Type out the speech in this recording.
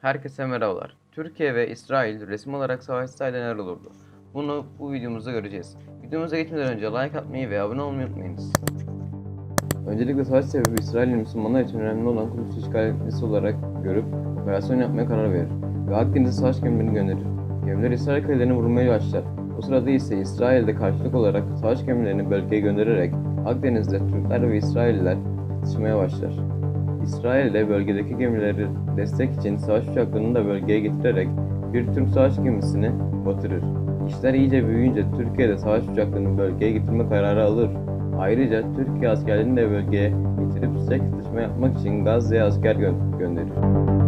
Herkese merhabalar. Türkiye ve İsrail resim olarak savaşsaydı neler olurdu? Bunu bu videomuzda göreceğiz. Videomuza geçmeden önce like atmayı ve abone olmayı unutmayınız. Öncelikle savaş sebebi İsrail'in Müslümanlar için önemli olan Kudüs'ü işgal etmesi olarak görüp operasyon yapmaya karar verir ve Akdeniz'e savaş gemilerini gönderir. Gemiler İsrail kalelerini vurmaya başlar. O sırada ise İsrail'de karşılık olarak savaş gemilerini bölgeye göndererek Akdeniz'de Türkler ve İsrailliler çatışmaya başlar. İsrail de bölgedeki gemileri destek için savaş uçaklarını da bölgeye getirerek bir Türk savaş gemisini batırır. İşler iyice büyüyünce Türkiye de savaş uçaklarını bölgeye getirme kararı alır. Ayrıca Türkiye askerlerini de bölgeye getirip sıcak yapmak için Gazze'ye asker gö- gönderir.